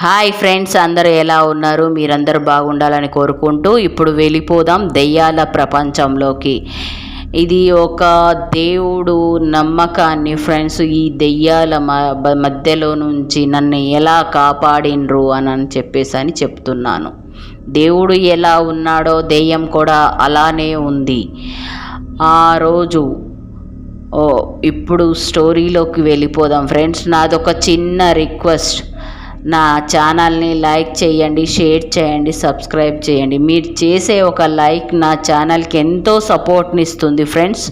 Hi friends అందరూ ఎలా ఉన్నారు? మీరందరూ బాగుండాలని కోరుకుంటూ ఇప్పుడు వెళ్ళిపోదాం దెయ్యాల ప్రపంచంలోకి. ఇది ఒక దేవుడు నమ్మకాన్ని ఫ్రెండ్స్ ఈ దెయ్యాల మ- మధ్యలో నుంచి నన్ను ఎలా కాపాడిండ్రు అని అని చెప్పేసి అని చెప్తున్నాను. దేవుడు ఎలా ఉన్నాడో దెయ్యం కూడా అలానే ఉంది. ఆ రోజు ఓ ఇప్పుడు స్టోరీలోకి వెళ్ళిపోదాం ఫ్రెండ్స్. నాదొక చిన్న రిక్వెస్ట్. నా ఛానల్ని లైక్ చేయండి షేర్ చేయండి సబ్స్క్రైబ్ చేయండి. మీరు చేసే ఒక లైక్ నా ఛానల్కి ఎంతో సపోర్ట్ని ఇస్తుంది ఫ్రెండ్స్.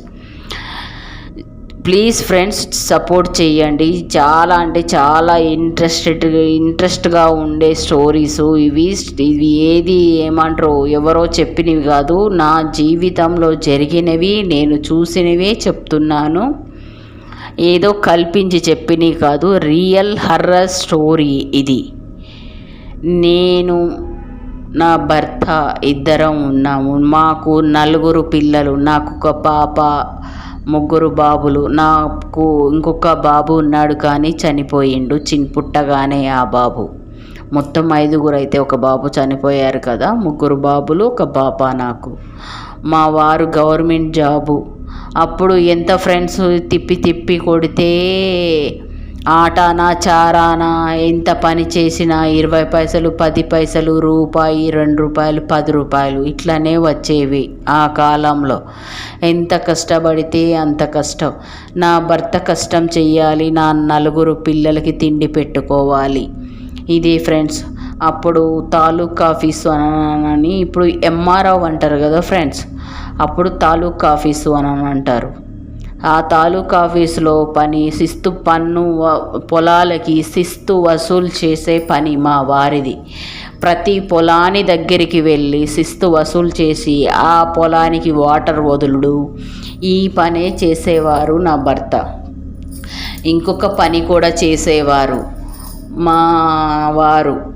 ప్లీజ్ ఫ్రెండ్స్ సపోర్ట్ చేయండి. చాలా అంటే చాలా ఇంట్రెస్టెడ్ ఇంట్రెస్ట్గా ఉండే స్టోరీస్ ఇవి ఇవి ఏది ఏమంటారు ఎవరో చెప్పినవి కాదు. నా జీవితంలో జరిగినవి నేను చూసినవే చెప్తున్నాను. ఏదో కల్పించి చెప్పినవి కాదు రియల్ హర్రర్ స్టోరీ ఇది. నేను నా భర్త ఇద్దరం ఉన్నాము. మాకు నలుగురు పిల్లలు నాకు ఒక పాప ముగ్గురు బాబులు నాకు ఇంకొక బాబు ఉన్నాడు కానీ చనిపోయిండు చిన్ పుట్టగానే ఆ బాబు. మొత్తం ఐదుగురు అయితే ఒక బాబు చనిపోయారు కదా ముగ్గురు బాబులు ఒక పాప నాకు. మా వారు గవర్నమెంట్ జాబు అప్పుడు ఎంత ఫ్రెండ్స్ తిప్పి తిప్పి కొడితే ఆటానా చారానా ఎంత పని చేసినా ఇరవై పైసలు పది పైసలు రూపాయి రెండు రూపాయలు పది రూపాయలు ఇట్లనే వచ్చేవి ఆ కాలంలో. ఎంత కష్టపడితే అంత కష్టం. నా భర్త కష్టం చెయ్యాలి నా నలుగురు పిల్లలకి తిండి పెట్టుకోవాలి. ఇది ఫ్రెండ్స్ అప్పుడు తాలూకా ఆఫీసు అని ఇప్పుడు ఎంఆర్ఓ అంటారు కదా ఫ్రెండ్స్ అప్పుడు తాలూకా ఆఫీసు అని అంటారు. ఆ తాలూకా ఆఫీసులో పని శిస్తు పన్ను పొలాలకి శిస్తు వసూలు చేసే పని మా వారిది. ప్రతి పొలాని దగ్గరికి వెళ్ళి శిస్తు వసూలు చేసి ఆ పొలానికి వాటర్ వదులుడు. ఈ పనే చేసేవారు నా భర్త. ఇంకొక పని కూడా చేసేవారు మా వారు.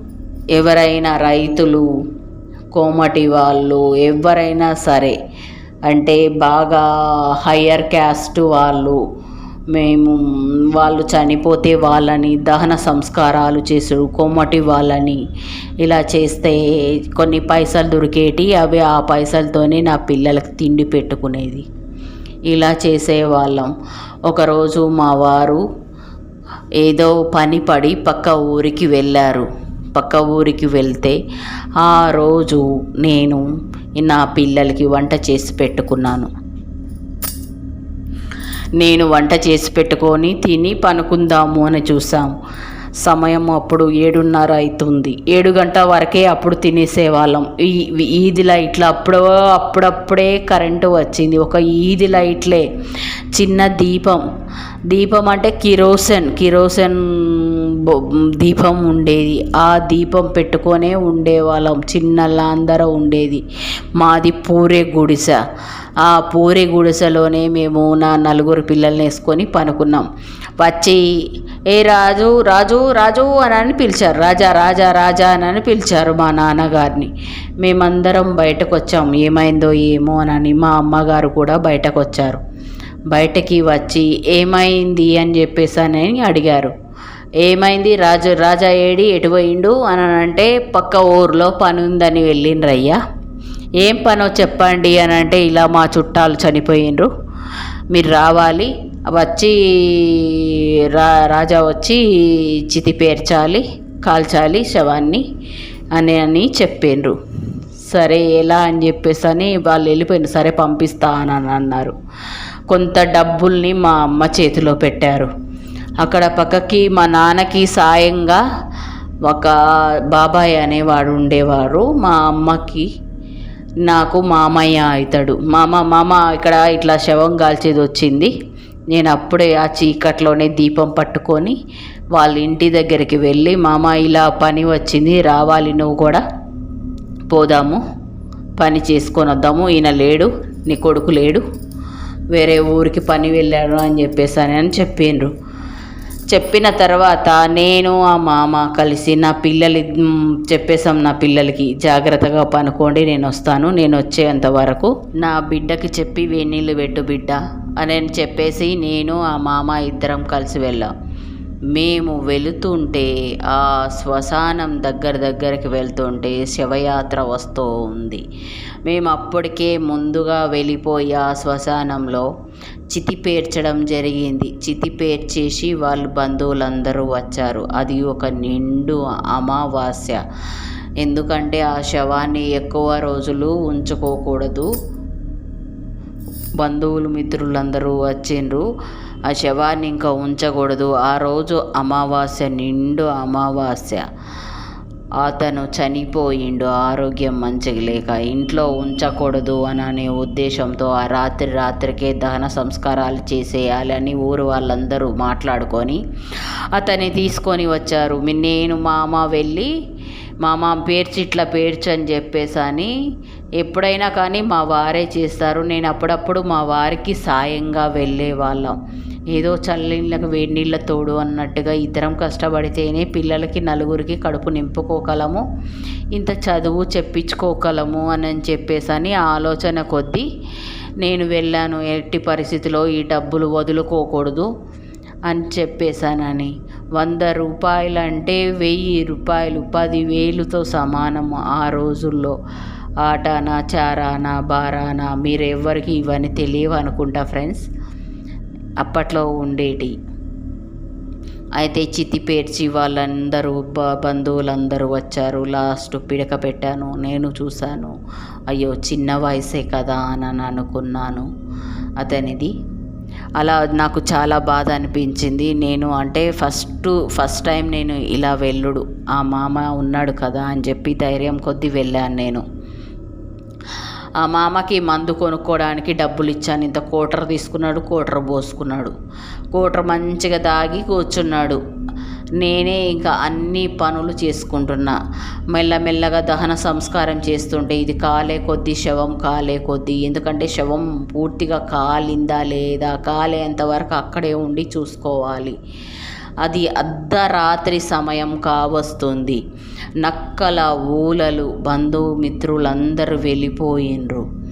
ఎవరైనా రైతులు కోమటి వాళ్ళు ఎవరైనా సరే అంటే బాగా హయ్యర్ క్యాస్ట్ వాళ్ళు మేము వాళ్ళు చనిపోతే వాళ్ళని దహన సంస్కారాలు చేసుడు కొమ్మటి వాళ్ళని ఇలా చేస్తే కొన్ని పైసలు దొరికేటి అవి ఆ పైసలతోనే నా పిల్లలకు తిండి పెట్టుకునేది. ఇలా చేసేవాళ్ళం. ఒకరోజు మా వారు ఏదో పని పడి పక్క ఊరికి వెళ్ళారు. పక్క ఊరికి వెళ్తే ఆ రోజు నేను నా పిల్లలకి వంట చేసి పెట్టుకున్నాను. నేను వంట చేసి పెట్టుకొని తిని పనుకుందాము అని చూసాం సమయం అప్పుడు ఏడున్నర అవుతుంది ఏడు గంట వరకే అప్పుడు తినేసేవాళ్ళం. ఈ ఈది లైట్లు అప్పుడు అప్పుడప్పుడే కరెంటు వచ్చింది. ఒక ఈది లైట్లే. చిన్న దీపం. దీపం అంటే కిరోసన్. కిరోసన్ బొ- దీపం ఉండేది. ఆ దీపం పెట్టుకొనే ఉండేవాళ్ళం. చిన్నలందరూ ఉండేది. మాది పూరే గుడిసె. ఆ పూరే గుడిసెలోనే మేము నా నలుగురు పిల్లల్ని వేసుకొని పనుకున్నాం. వచ్చి ఏ రాజు? రాజు రాజు అని పిలిచారు. రాజా రాజా రాజా అని అని పిలిచారు మా నాన్నగారిని. మేమందరం బయటకు వచ్చాం ఏమైందో ఏమో అని మా అమ్మగారు కూడా బయటకు వచ్చారు బయటకి వచ్చి ఏమైంది అని చెప్పేసి అని అడిగారు. ఏమైంది? రాజు రాజా ఏడి? ఎటు పోయిండు? అని అంటే పక్క ఊర్లో పని ఉందని వెళ్ళిండ్రయ్యా. ఏం పనో చెప్పండి అని అంటే ఇలా మా చుట్టాలు చనిపోయిండ్రు. మీరు రావాలి. వచ్చి రా రాజా వచ్చి చితి పేర్చాలి కాల్చాలి శవాన్ని అని అని చెప్పిండ్రు. సరే ఎలా అని చెప్పేసి అని వాళ్ళు వెళ్ళిపోయిన సరే పంపిస్తా అని అన్నారు. కొంత డబ్బుల్ని మా అమ్మ చేతిలో పెట్టారు. అక్కడ పక్కకి మా నాన్నకి సాయంగా ఒక బాబాయ్ అనేవాడు ఉండేవారు. మా అమ్మకి నాకు మామయ్య అవుతాడు. మామ మామ ఇక్కడ ఇట్లా శవం కాల్చేది వచ్చింది నేను అప్పుడే ఆ చీకట్లోనే దీపం పట్టుకొని వాళ్ళ ఇంటి దగ్గరికి వెళ్ళి మామ ఇలా పని వచ్చింది రావాలి నువ్వు కూడా. పోదాము. పని చేసుకొని వద్దాము. ఈయన లేడు నీ కొడుకు లేడు. వేరే ఊరికి పని వెళ్ళాడు అని చెప్పేసి అని చెప్పిండ్రు చెప్పిన తర్వాత నేను ఆ మామ కలిసి నా పిల్లలు చెప్పేసాం నా పిల్లలకి జాగ్రత్తగా పనుకోండి నేను వస్తాను నేను వచ్చేంత వరకు నా బిడ్డకి చెప్పి వేణీళ్ళు పెట్టు బిడ్డ అని చెప్పేసి నేను ఆ మామ ఇద్దరం కలిసి వెళ్ళాం. మేము వెళుతుంటే ఆ శ్మశానం దగ్గర దగ్గరికి వెళ్తుంటే శవయాత్ర వస్తూ ఉంది. మేము అప్పటికే ముందుగా వెళ్ళిపోయి ఆ శ్మశానంలో చితి పేర్చడం జరిగింది. చితి పేర్చేసి వాళ్ళు బంధువులందరూ వచ్చారు. అది ఒక నిండు అమావాస్య. ఎందుకంటే ఆ శవాన్ని ఎక్కువ రోజులు ఉంచుకోకూడదు. బంధువులు మిత్రులందరూ వచ్చిండ్రు. ఆ శవాన్ని ఇంకా ఉంచకూడదు. ఆ రోజు అమావాస్య నిండు అమావాస్య. అతను చనిపోయిండు ఆరోగ్యం మంచిగా లేక ఇంట్లో ఉంచకూడదు అని అనే ఉద్దేశంతో ఆ రాత్రి రాత్రికే దహన సంస్కారాలు చేసేయాలని ఊరు వాళ్ళందరూ మాట్లాడుకొని అతన్ని తీసుకొని వచ్చారు. నేను మామ వెళ్ళి మామ పేర్చి ఇట్లా పేర్చు అని చెప్పేసి అని ఎప్పుడైనా కానీ మా వారే చేస్తారు. నేను అప్పుడప్పుడు మా వారికి సాయంగా వెళ్ళే వాళ్ళం. ఏదో చల్లనీళ్ళకి వేడి నీళ్ళ తోడు అన్నట్టుగా ఇద్దరం కష్టపడితేనే పిల్లలకి నలుగురికి కడుపు నింపుకోగలము. ఇంత చదువు చెప్పించుకోగలము అని చెప్పేసి అని ఆలోచన కొద్దీ నేను వెళ్ళాను ఎట్టి పరిస్థితిలో ఈ డబ్బులు వదులుకోకూడదు అని చెప్పేశానని వంద రూపాయలు అంటే వెయ్యి రూపాయలు పదివేలుతో సమానము ఆ రోజుల్లో. ఆటానా చారానా బారానా మీరు ఎవరికి ఇవన్నీ తెలియవు అనుకుంటా ఫ్రెండ్స్. అప్పట్లో ఉండేటి. అయితే చితి పేర్చి వాళ్ళందరూ బ బంధువులందరూ వచ్చారు. లాస్ట్ పిడక పెట్టాను నేను చూశాను. అయ్యో చిన్న వయసే కదా అని అనుకున్నాను అతనిది. అలా నాకు చాలా బాధ అనిపించింది. నేను అంటే ఫస్ట్ ఫస్ట్ టైం నేను ఇలా వెళ్ళుడు. ఆ మామ ఉన్నాడు కదా అని చెప్పి ధైర్యం కొద్దీ వెళ్ళాను నేను. మామకి మందు కొనుక్కోవడానికి డబ్బులు ఇచ్చాను. ఇంత కోటర్ తీసుకున్నాడు కోటర్ పోసుకున్నాడు. కోటర్ మంచిగా దాగి కూర్చున్నాడు. నేనే ఇంకా అన్ని పనులు చేసుకుంటున్నా. మెల్లమెల్లగా దహన సంస్కారం చేస్తుంటే ఇది కాలే కొద్ది శవం కాలే కొద్ది. ఎందుకంటే శవం పూర్తిగా కాలిందా లేదా? కాలేంతవరకు అక్కడే ఉండి చూసుకోవాలి. అది అర్ధరాత్రి సమయం కావస్తుంది. నక్కల ఊలలు బంధుమిత్రులందరూ వెళ్ళిపోయిండ్రు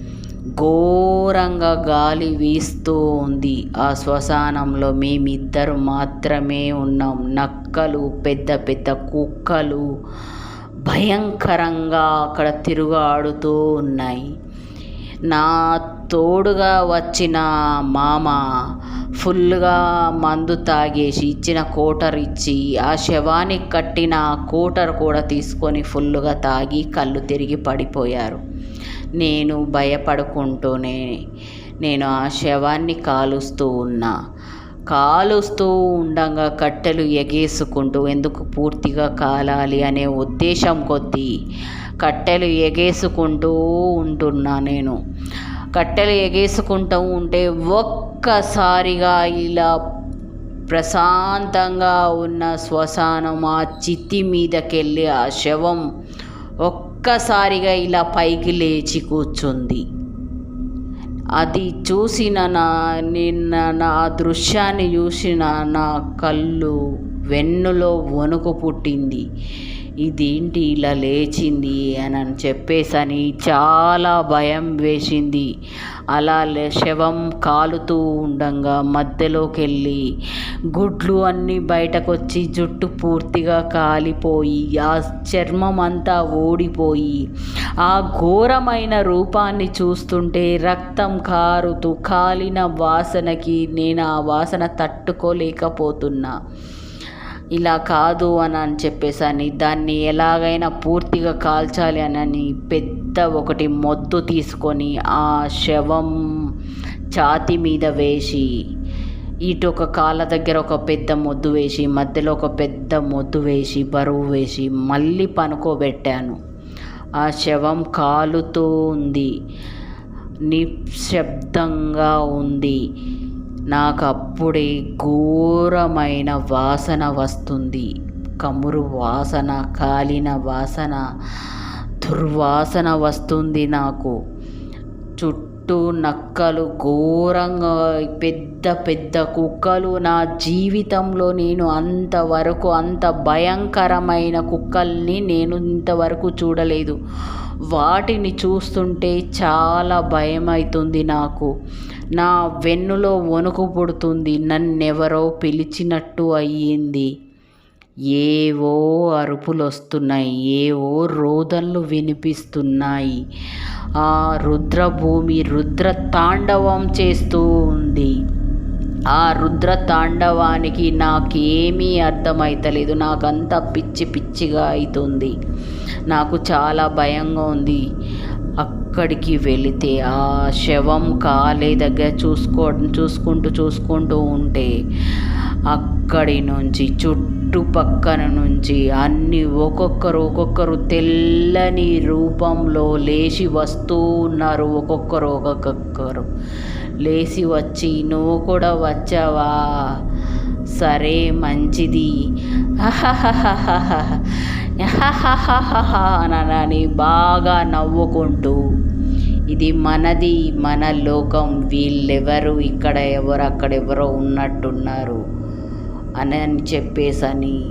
ఘోరంగా గాలి వీస్తూ ఉంది. ఆ శ్మశానంలో మేమిద్దరు మాత్రమే ఉన్నాం. నక్కలు పెద్ద పెద్ద కుక్కలు భయంకరంగా అక్కడ తిరుగాడుతూ ఉన్నాయి. నా తోడుగా వచ్చిన మామ ఫుల్గా మందు తాగేసి ఇచ్చిన కోటర్ ఇచ్చి ఆ శవానికి కట్టిన కోటర్ కూడా తీసుకొని ఫుల్గా తాగి కళ్ళు తిరిగి పడిపోయారు. నేను భయపడుకుంటూనే నేను ఆ శవాన్ని కాలుస్తూ ఉన్నా. కాలుస్తూ ఉండగా కట్టెలు ఎగేసుకుంటూ ఎందుకు పూర్తిగా కాలాలి అనే ఉద్దేశం కొద్దీ కట్టెలు ఎగేసుకుంటూ ఉంటున్నా నేను. కట్టెలు ఎగేసుకుంటూ ఉంటే ఒక్కసారిగా ఇలా ప్రశాంతంగా ఉన్న శ్మశానం ఆ చిత్తి మీదకెళ్ళి ఆ శవం ఒక్కసారిగా ఇలా పైకి లేచి కూర్చుంది. అది చూసిన నా నిన్న నా దృశ్యాన్ని చూసిన నా కళ్ళు వెన్నులో వణుకు పుట్టింది. ఇదేంటి ఇలా లేచింది అని అని చెప్పేసని చాలా భయం వేసింది. అలా శవం కాలుతూ ఉండంగా మధ్యలోకి వెళ్ళి గుడ్లు అన్నీ బయటకు వచ్చి జుట్టు పూర్తిగా కాలిపోయి ఆ చర్మం అంతా ఓడిపోయి ఆ ఘోరమైన రూపాన్ని చూస్తుంటే రక్తం కారుతూ కాలిన వాసనకి నేను ఆ వాసన తట్టుకోలేకపోతున్నా. ఇలా కాదు అని అని చెప్పేసి అని దాన్ని ఎలాగైనా పూర్తిగా కాల్చాలి అని పెద్ద ఒకటి మొద్దు తీసుకొని ఆ శవం ఛాతి మీద వేసి ఇటు ఒక కాళ్ళ దగ్గర ఒక పెద్ద మొద్దు వేసి మధ్యలో ఒక పెద్ద మొద్దు వేసి బరువు వేసి మళ్ళీ పనుకోబెట్టాను. ఆ శవం కాలుతూ ఉంది నిశ్శబ్దంగా ఉంది. నాకు అప్పుడే ఘోరమైన వాసన వస్తుంది. కమురు వాసన కాలిన వాసన దుర్వాసన వస్తుంది నాకు. చుట్టూ నక్కలు ఘోరంగా పెద్ద పెద్ద కుక్కలు నా జీవితంలో నేను అంతవరకు అంత భయంకరమైన కుక్కల్ని నేను ఇంతవరకు చూడలేదు. వాటిని చూస్తుంటే చాలా భయం అవుతుంది నాకు. నా వెన్నులో వణుకు పుడుతుంది నన్నెవరో పిలిచినట్టు అయ్యింది. ఏవో అరుపులు వస్తున్నాయి ఏవో రోదన్లు వినిపిస్తున్నాయి. ఆ రుద్రభూమి రుద్ర తాండవం చేస్తూ ఉంది. ఆ రుద్ర తాండవానికి నాకేమీ అర్థమైతలేదు నాకంతా పిచ్చి పిచ్చిగా అవుతుంది నాకు చాలా భయంగా ఉంది. అక్కడికి వెళితే ఆ శవం కాలే దగ్గర చూసుకో చూసుకుంటూ చూసుకుంటూ ఉంటే అక్కడి నుంచి చుట్టుపక్కన నుంచి అన్ని ఒక్కొక్కరు ఒక్కొక్కరు తెల్లని రూపంలో లేచి వస్తూ ఉన్నారు ఒక్కొక్కరు ఒక్కొక్కరు. లేచి వచ్చి నువ్వు కూడా వచ్చావా? సరే మంచిది. అని బాగా నవ్వుకుంటూ ఇది మనది మన లోకం. వీళ్ళెవరు? ఇక్కడ ఎవరు? అక్కడ ఎవరో ఉన్నట్టున్నారు. అని అని చెప్పేసని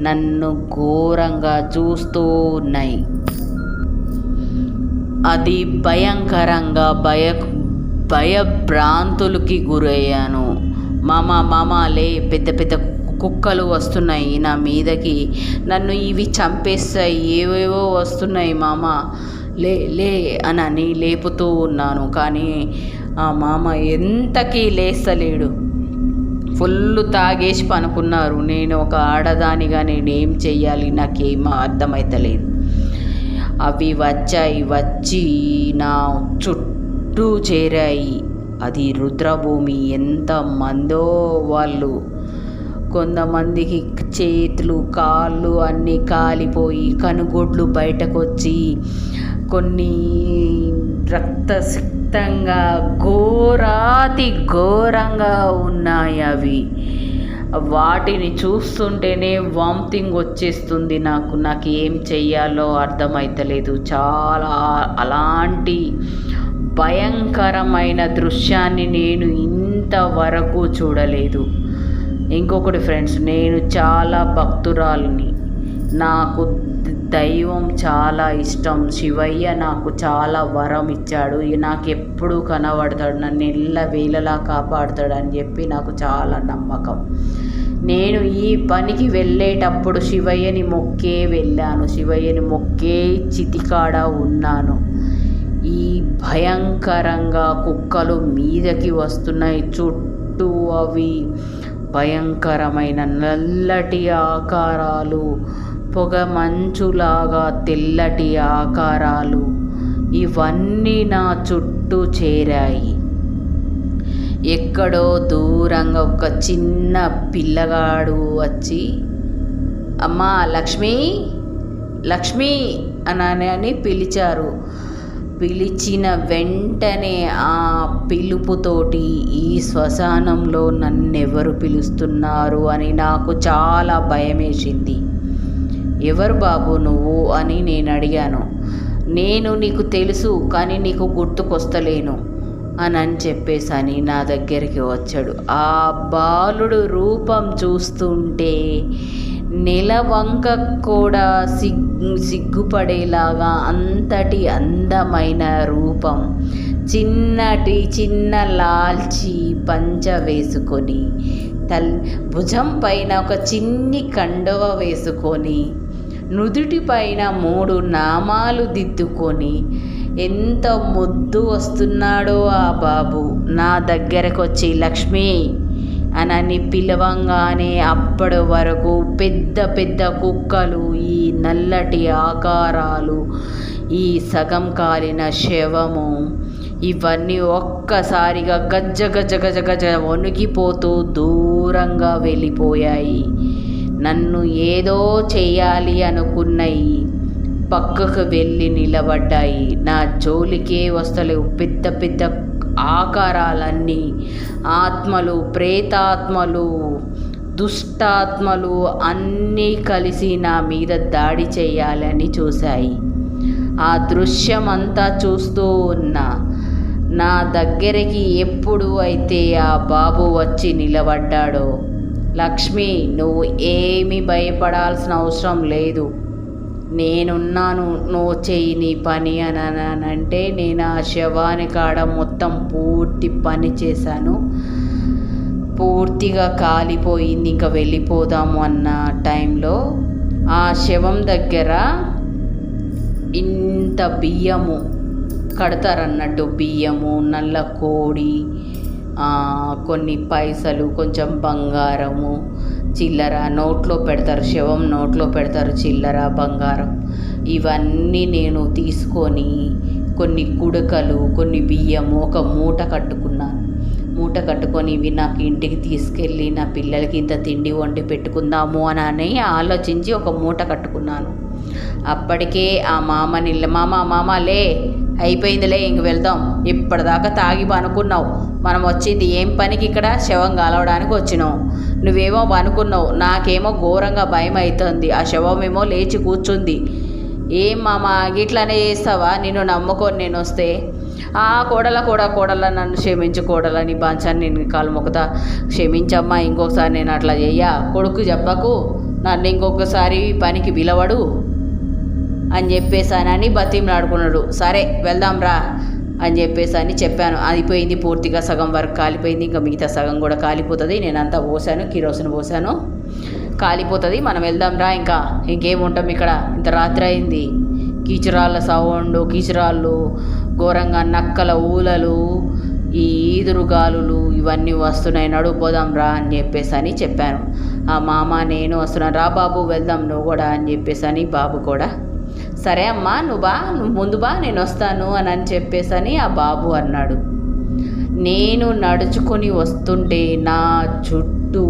నన్ను ఘోరంగా చూస్తూ ఉన్నాయి. అది భయంకరంగా భయ భయభ్రాంతులకి గురయ్యాను. మామ మామ లే పెద్ద పెద్ద కుక్కలు వస్తున్నాయి నా మీదకి. నన్ను ఇవి చంపేస్తాయి. ఏవేవో వస్తున్నాయి మామ. లే లే అని లేపుతూ ఉన్నాను. కానీ ఆ మామ ఎంతకీ లేస్తలేడు. ఫుల్ తాగేసి పనుకున్నారు. నేను ఒక ఆడదానిగా నేను ఏం చెయ్యాలి? నాకేం అర్థమవుతలేదు అవి వచ్చాయి వచ్చి నా చుట్టూ చేరాయి. అది రుద్రభూమి. ఎంత మందో వాళ్ళు. కొంతమందికి చేతులు కాళ్ళు అన్నీ కాలిపోయి కనుగొడ్లు బయటకు వచ్చి కొన్ని రక్తసిక్తంగా ఘోరాతి ఘోరంగా ఉన్నాయి అవి. వాటిని చూస్తుంటేనే వామిటింగ్ వచ్చేస్తుంది నాకు. నాకు ఏం చెయ్యాలో అర్థమవుతలేదు చాలా అలాంటి భయంకరమైన దృశ్యాన్ని నేను ఇంతవరకు చూడలేదు. ఇంకొకటి ఫ్రెండ్స్ నేను చాలా భక్తురాలిని. నాకు దైవం చాలా ఇష్టం. శివయ్య నాకు చాలా వరం ఇచ్చాడు. నాకు ఎప్పుడు కనబడతాడు. నన్ను ఎల్ల వేలలా కాపాడుతాడు అని చెప్పి నాకు చాలా నమ్మకం. నేను ఈ పనికి వెళ్ళేటప్పుడు శివయ్యని మొక్కే వెళ్ళాను. శివయ్యని మొక్కే చితికాడ ఉన్నాను. ఈ భయంకరంగా కుక్కలు మీదకి వస్తున్నాయి. చుట్టూ అవి భయంకరమైన నల్లటి ఆకారాలు పొగ మంచులాగా తెల్లటి ఆకారాలు ఇవన్నీ నా చుట్టూ చేరాయి. ఎక్కడో దూరంగా ఒక చిన్న పిల్లగాడు వచ్చి అమ్మా లక్ష్మి లక్ష్మి అని అని పిలిచారు. పిలిచిన వెంటనే ఆ పిలుపుతోటి ఈ శ్మశానంలో నన్నెవరు పిలుస్తున్నారు అని నాకు చాలా భయమేసింది. ఎవరు బాబు నువ్వు అని నేను అడిగాను నేను నీకు తెలుసు కానీ నీకు గుర్తుకొస్తలేను అని అని చెప్పేసని నా దగ్గరికి వచ్చాడు. ఆ బాలుడు రూపం చూస్తుంటే నెలవంక కూడా సిగ్గు సిగ్గుపడేలాగా అంతటి అందమైన రూపం. చిన్నటి చిన్న లాల్చి పంచ వేసుకొని తల్ భుజం పైన ఒక చిన్ని కండవ వేసుకొని నుదుటి పైన మూడు నామాలు దిద్దుకొని ఎంత ముద్దు వస్తున్నాడో ఆ బాబు నా దగ్గరకు వచ్చి లక్ష్మి! అనని పిలవంగానే అప్పటి వరకు పెద్ద పెద్ద కుక్కలు ఈ నల్లటి ఆకారాలు ఈ సగం కాలిన శవము. ఇవన్నీ ఒక్కసారిగా గజ్జ గజ్జ గజ గజ వణికిపోతూ దూరంగా వెళ్ళిపోయాయి. నన్ను ఏదో చేయాలి అనుకున్నాయి. పక్కకు వెళ్ళి నిలబడ్డాయి. నా జోలికే వస్తలేవు. పెద్ద పెద్ద ఆకారాలన్నీ ఆత్మలు ప్రేతాత్మలు దుష్టాత్మలు అన్నీ కలిసి నా మీద దాడి చేయాలని చూశాయి. ఆ దృశ్యం అంతా చూస్తూ ఉన్నా నా దగ్గరికి ఎప్పుడు అయితే ఆ బాబు వచ్చి నిలబడ్డాడో లక్ష్మి నువ్వు ఏమీ భయపడాల్సిన అవసరం లేదు. నేనున్నాను నువ్వు చెయ్యి నీ పని అని అంటే నేను ఆ శవాని కాడ మొత్తం పూర్తి పని చేశాను. పూర్తిగా కాలిపోయింది ఇంకా వెళ్ళిపోదాము అన్న టైంలో ఆ శవం దగ్గర ఇంత బియ్యము కడతారన్నట్టు బియ్యము నల్ల కోడి కొన్ని పైసలు కొంచెం బంగారము చిల్లర నోట్లో పెడతారు శవం నోట్లో పెడతారు చిల్లర బంగారం. ఇవన్నీ నేను తీసుకొని కొన్ని కుడకలు కొన్ని బియ్యము ఒక మూట కట్టుకున్నాను. మూట కట్టుకొని ఇవి నాకు ఇంటికి తీసుకెళ్ళి నా పిల్లలకి ఇంత తిండి వండి పెట్టుకుందాము అని అని ఆలోచించి ఒక మూట కట్టుకున్నాను. అప్పటికే ఆ మామ మామ మామ లే అయిపోయిందిలే ఇంక వెళ్దాం. ఇప్పటిదాకా తాగి అనుకున్నావు మనం వచ్చింది ఏం పనికి ఇక్కడ? శవం కాలవడానికి వచ్చినాం. నువ్వేమో పనుకున్నావు నాకేమో ఘోరంగా భయం అవుతుంది ఆ శవమేమో లేచి కూర్చుంది. ఏం మామ గిట్లనే చేస్తావా? నిన్ను నమ్ముకొని నేను వస్తే? ఆ కోడల కూడా కోడల నన్ను క్షమించు కోడలని బాంచాన్ని నేను కాలు మొక్కుతా. క్షమించమ్మా ఇంకొకసారి నేను అట్లా చెయ్యా. కొడుకు చెప్పకు నన్ను ఇంకొకసారి పనికి పిలవడు అని చెప్పేసానని బతిమలాడుకున్నాడు. సరే వెళ్దాం రా అని చెప్పేసి అని చెప్పాను. అయిపోయింది పూర్తిగా సగం వరకు కాలిపోయింది. ఇంకా మిగతా సగం కూడా కాలిపోతుంది. నేనంతా పోసాను కిరోసిన్ పోసాను. కాలిపోతుంది. మనం వెళ్దాం రా ఇంకా. ఇంకేముంటాం ఇక్కడ? ఇంత రాత్రి అయింది. కీచురాళ్ళ సౌండ్ కీచురాళ్ళు ఘోరంగా నక్కల ఊలలు ఈ ఈదురుగాలులు ఇవన్నీ వస్తున్నాయి. నడువు రా అని చెప్పేసి అని చెప్పాను. ఆ మామ నేను వస్తున్నాను. రా బాబు వెళ్దాం నువ్వు కూడా అని చెప్పేసి అని బాబు కూడా సరే అమ్మా నువ్వు బా నువ్వు ముందు బా నేను వస్తాను అని అని చెప్పేసి అని ఆ బాబు అన్నాడు. నేను నడుచుకొని వస్తుంటే నా చుట్టూ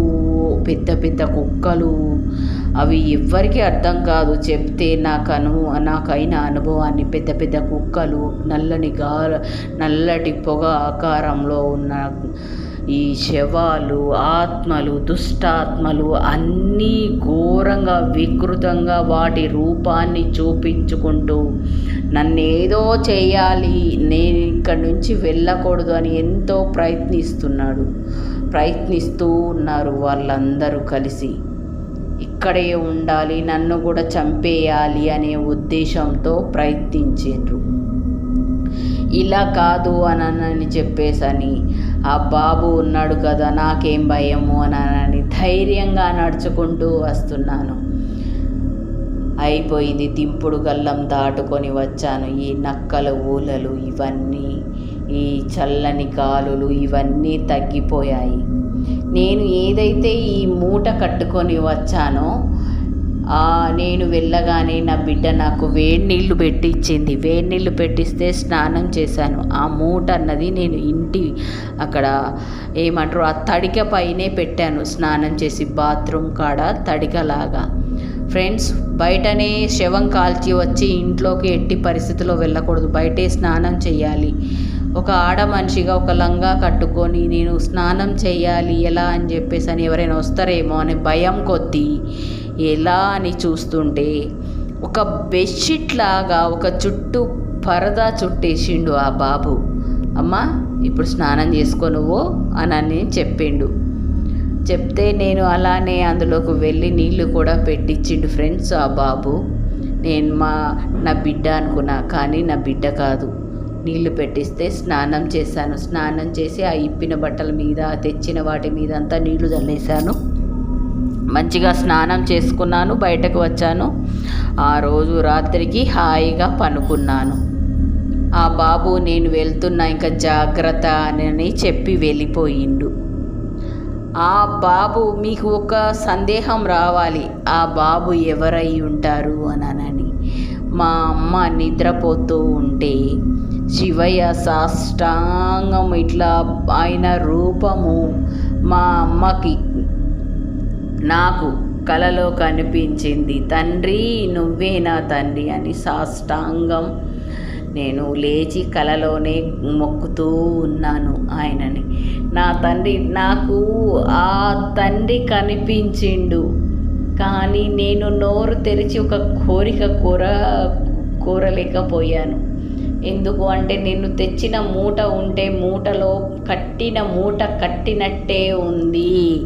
పెద్ద పెద్ద కుక్కలు అవి ఎవ్వరికీ అర్థం కాదు చెప్తే నాకు అను నాకైన అనుభవాన్ని పెద్ద పెద్ద కుక్కలు నల్లని గా నల్లటి పొగ ఆకారంలో ఉన్న ఈ శవాలు ఆత్మలు దుష్టాత్మలు అన్నీ ఘోరంగా వికృతంగా వాటి రూపాన్ని చూపించుకుంటూ నన్ను ఏదో చేయాలి నేను ఇక్కడి నుంచి వెళ్ళకూడదు అని ఎంతో ప్రయత్నిస్తున్నాడు. ప్రయత్నిస్తూ ఉన్నారు వాళ్ళందరూ కలిసి. ఇక్కడే ఉండాలి నన్ను కూడా చంపేయాలి అనే ఉద్దేశంతో ప్రయత్నించారు ఇలా కాదు అని చెప్పేసని ఆ బాబు ఉన్నాడు కదా నాకేం భయము అని ధైర్యంగా నడుచుకుంటూ వస్తున్నాను. అయిపోయింది దింపుడు గల్లం దాటుకొని వచ్చాను. ఈ నక్కల ఊలలు ఇవన్నీ ఈ చల్లని గాలులు ఇవన్నీ తగ్గిపోయాయి. నేను ఏదైతే ఈ మూట కట్టుకొని వచ్చానో నేను వెళ్ళగానే నా బిడ్డ నాకు వేడి నీళ్ళు పెట్టించింది వేడి నీళ్ళు పెట్టిస్తే స్నానం చేశాను. ఆ మూట అన్నది నేను ఇంటి అక్కడ ఏమంటారు ఆ తడిక పైనే పెట్టాను. స్నానం చేసి బాత్రూమ్ కాడ తడికలాగా. ఫ్రెండ్స్ బయటనే శవం కాల్చి వచ్చి ఇంట్లోకి ఎట్టి పరిస్థితిలో వెళ్ళకూడదు. బయటే స్నానం చేయాలి. ఒక ఆడ మనిషిగా ఒక లంగా కట్టుకొని నేను స్నానం చేయాలి ఎలా అని చెప్పేసి అని ఎవరైనా వస్తారేమో అనే భయం కొద్దీ ఎలా అని చూస్తుంటే ఒక బెడ్షీట్ లాగా ఒక చుట్టూ పరదా చుట్టేసిండు ఆ బాబు. అమ్మా ఇప్పుడు స్నానం చేసుకో నువ్వు అని చెప్పిండు. చెప్తే నేను అలానే అందులోకి వెళ్ళి నీళ్ళు కూడా పెట్టించిండు ఫ్రెండ్స్ ఆ బాబు. నేను మా నా బిడ్డ అనుకున్నా కానీ నా బిడ్డ కాదు. నీళ్ళు పెట్టిస్తే స్నానం చేశాను. స్నానం చేసి ఆ ఇప్పిన బట్టల మీద తెచ్చిన వాటి మీద అంతా నీళ్ళు చల్లేశాను. మంచిగా స్నానం చేసుకున్నాను బయటకు వచ్చాను. ఆ రోజు రాత్రికి హాయిగా పనుకున్నాను. ఆ బాబు నేను వెళ్తున్నా ఇంకా జాగ్రత్త అని చెప్పి వెళ్ళిపోయిండు. ఆ బాబు మీకు ఒక సందేహం రావాలి. ఆ బాబు ఎవరై ఉంటారు అని మా అమ్మ నిద్రపోతూ ఉంటే శివయ్య సాష్టాంగం ఇట్లా ఆయన రూపము మా అమ్మకి నాకు కలలో కనిపించింది తండ్రి నువ్వే నా తండ్రి అని సాష్టాంగం. నేను లేచి కలలోనే మొక్కుతూ ఉన్నాను ఆయనని. నా తండ్రి నాకు ఆ తండ్రి కనిపించిండు కానీ నేను నోరు తెరిచి ఒక కోరిక కూర కోరలేకపోయాను. ఎందుకు అంటే నిన్ను తెచ్చిన మూట ఉంటే మూటలో కట్టిన మూట కట్టినట్టే ఉంది.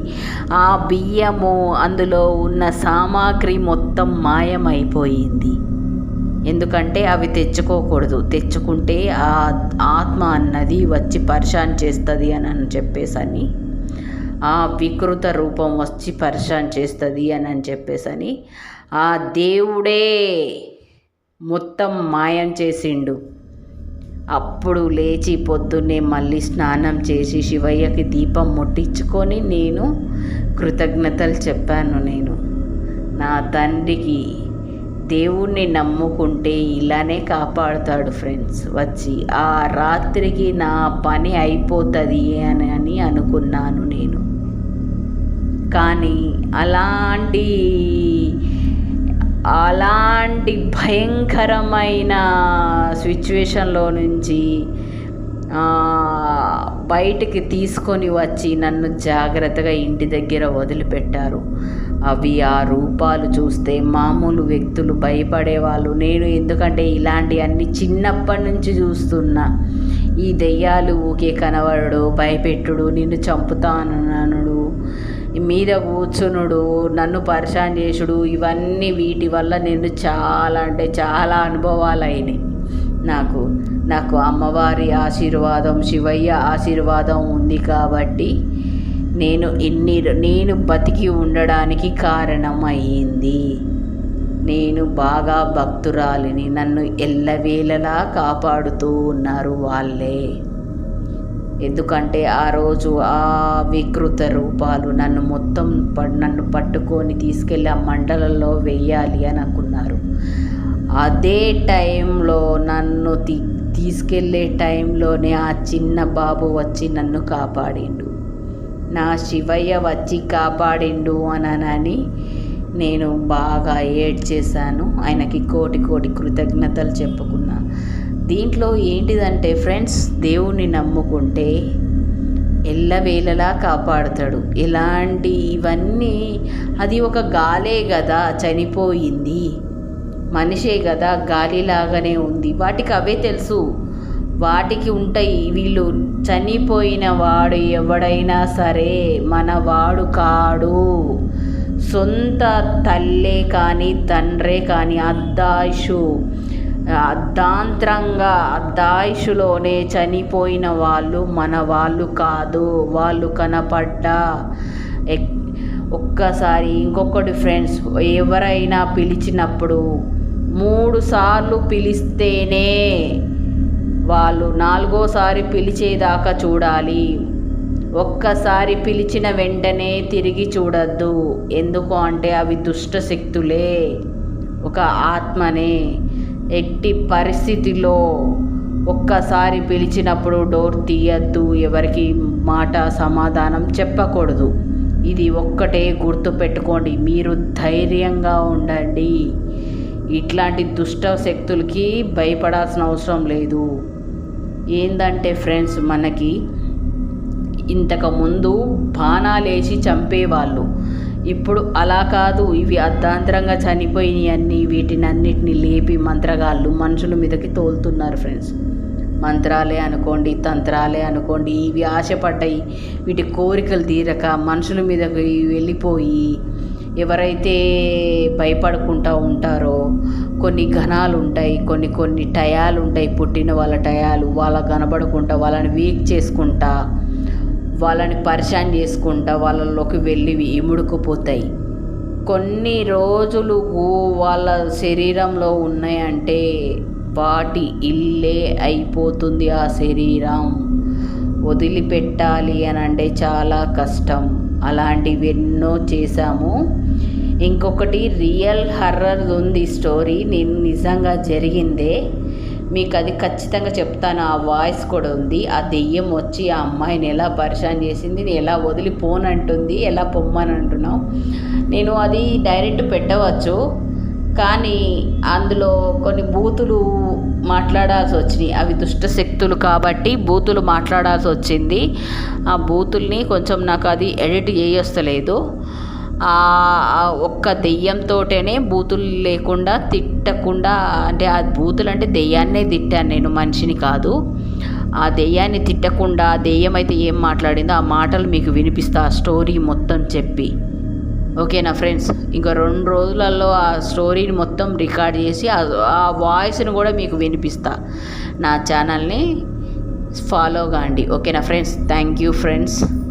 ఆ బియ్యము అందులో ఉన్న సామాగ్రి మొత్తం మాయమైపోయింది. ఎందుకంటే అవి తెచ్చుకోకూడదు. తెచ్చుకుంటే ఆ ఆత్మ అన్నది వచ్చి పరిశాన్ చేస్తుంది అని అని చెప్పేసని ఆ వికృత రూపం వచ్చి పరిశాన్ చేస్తుంది అని అని చెప్పేసని ఆ దేవుడే మొత్తం మాయం చేసిండు. అప్పుడు లేచి పొద్దున్నే మళ్ళీ స్నానం చేసి శివయ్యకి దీపం ముట్టించుకొని నేను కృతజ్ఞతలు చెప్పాను నేను. నా తండ్రికి దేవుణ్ణి నమ్ముకుంటే ఇలానే కాపాడుతాడు ఫ్రెండ్స్. వచ్చి ఆ రాత్రికి నా పని అయిపోతుంది అని అని అనుకున్నాను నేను. కానీ అలాంటి అలాంటి భయంకరమైన సిచ్యువేషన్లో నుంచి బయటికి తీసుకొని వచ్చి నన్ను జాగ్రత్తగా ఇంటి దగ్గర వదిలిపెట్టారు. అవి ఆ రూపాలు చూస్తే మామూలు వ్యక్తులు భయపడేవాళ్ళు. నేను ఎందుకంటే ఇలాంటి అన్ని చిన్నప్పటి నుంచి చూస్తున్నా. ఈ దెయ్యాలు ఊకే కనబడడు భయపెట్టుడు నిన్ను చంపుతాననుడు మీద కూర్చునుడు నన్ను పరిశాన్ చేసుడు ఇవన్నీ వీటి వల్ల నేను చాలా అంటే చాలా అనుభవాలు అయినాయి నాకు నాకు అమ్మవారి ఆశీర్వాదం శివయ్య ఆశీర్వాదం ఉంది కాబట్టి నేను ఇన్ని నేను బతికి ఉండడానికి కారణం అయ్యింది నేను బాగా భక్తురాలిని. నన్ను ఎల్లవేళలా కాపాడుతూ ఉన్నారు వాళ్ళే. ఎందుకంటే ఆ రోజు ఆ వికృత రూపాలు నన్ను మొత్తం నన్ను పట్టుకొని తీసుకెళ్ళి ఆ మండలంలో వెయ్యాలి అని అనుకున్నారు. అదే టైంలో నన్ను తీ తీసుకెళ్ళే టైంలోనే ఆ చిన్న బాబు వచ్చి నన్ను కాపాడిండు. నా శివయ్య వచ్చి కాపాడిండు అనని నేను బాగా ఏడ్ చేశాను ఆయనకి కోటి కోటి కృతజ్ఞతలు చెప్పుకున్నాను. దీంట్లో ఏంటిదంటే ఫ్రెండ్స్ దేవుణ్ణి నమ్ముకుంటే ఎల్లవేళలా కాపాడుతాడు. ఎలాంటి ఇవన్నీ అది ఒక గాలే కదా చనిపోయింది. మనిషే కదా గాలిలాగానే ఉంది. వాటికి అవే తెలుసు. వాటికి ఉంటాయి వీళ్ళు. చనిపోయిన వాడు ఎవడైనా సరే మన వాడు కాడు. సొంత తల్లే కానీ తండ్రే కానీ అద్దాయిషు. అర్ధాంతరంగా అర్ధాయుషులోనే చనిపోయిన వాళ్ళు మన వాళ్ళు కాదు. వాళ్ళు కనపడ్డ. ఒక్కసారి ఇంకొకటి ఫ్రెండ్స్ ఎవరైనా పిలిచినప్పుడు మూడు సార్లు పిలిస్తేనే వాళ్ళు నాలుగోసారి పిలిచేదాకా చూడాలి. ఒక్కసారి పిలిచిన వెంటనే తిరిగి చూడద్దు. ఎందుకు అంటే అవి దుష్ట శక్తులే. ఒక ఆత్మనే. ఎట్టి పరిస్థితిలో ఒక్కసారి పిలిచినప్పుడు డోర్ తీయద్దు ఎవరికి మాట సమాధానం చెప్పకూడదు. ఇది ఒక్కటే గుర్తు పెట్టుకోండి మీరు ధైర్యంగా ఉండండి. ఇట్లాంటి దుష్ట శక్తులకి భయపడాల్సిన అవసరం లేదు. ఏందంటే ఫ్రెండ్స్ మనకి ఇంతకుముందు బాణాలేసి చంపేవాళ్ళు. ఇప్పుడు అలా కాదు ఇవి అర్ధాంతరంగా చనిపోయినాయి అన్ని వీటిని అన్నిటిని లేపి మంత్రగాళ్ళు మనుషుల మీదకి తోలుతున్నారు ఫ్రెండ్స్ మంత్రాలే అనుకోండి తంత్రాలే అనుకోండి ఇవి ఆశపడ్డాయి. వీటి కోరికలు తీరక మనుషుల మీదకి వెళ్ళిపోయి ఎవరైతే భయపడకుండా ఉంటారో కొన్ని ఘనాలు ఉంటాయి కొన్ని కొన్ని టయాలు ఉంటాయి. పుట్టిన వాళ్ళ టయాలు వాళ్ళ కనబడకుండా వాళ్ళని వీక్ చేసుకుంటా వాళ్ళని పరిచయం చేసుకుంటా వాళ్ళలోకి వెళ్ళి ఇముడుకుపోతాయి. కొన్ని రోజులు వాళ్ళ శరీరంలో ఉన్నాయంటే వాటి ఇల్లే అయిపోతుంది ఆ శరీరం. వదిలిపెట్టాలి అని అంటే చాలా కష్టం. అలాంటివి ఎన్నో చేశాము. ఇంకొకటి రియల్ హర్రర్ ఉంది స్టోరీ. నేను నిజంగా జరిగిందే మీకు అది ఖచ్చితంగా చెప్తాను. ఆ వాయిస్ కూడా ఉంది. ఆ దెయ్యం వచ్చి ఆ అమ్మాయిని ఎలా పరిశాన్ చేసింది ఎలా వదిలిపోనంటుంది ఎలా పొమ్మని అంటున్నావు నేను అది డైరెక్ట్ పెట్టవచ్చు. కానీ అందులో కొన్ని బూతులు మాట్లాడాల్సి వచ్చినాయి. అవి దుష్ట శక్తులు కాబట్టి బూతులు మాట్లాడాల్సి వచ్చింది. ఆ బూతుల్ని కొంచెం నాకు అది ఎడిట్ చేయొస్తలేదు. ఆ ఒక్క దెయ్యంతోటేనే బూతులు లేకుండా తిట్టకుండా అంటే ఆ బూతులు అంటే దెయ్యాన్నే తిట్టాను నేను మనిషిని కాదు. ఆ దెయ్యాన్ని తిట్టకుండా దెయ్యం అయితే ఏం మాట్లాడిందో ఆ మాటలు మీకు వినిపిస్తా ఆ స్టోరీ మొత్తం చెప్పి. ఓకేనా ఫ్రెండ్స్? ఇంకా రెండు రోజులలో ఆ స్టోరీని మొత్తం రికార్డ్ చేసి ఆ- ఆ వాయిస్ని కూడా మీకు వినిపిస్తా. నా ఛానల్ని ఫాలో కాండి. ఓకేనా ఫ్రెండ్స్? Thank you friends.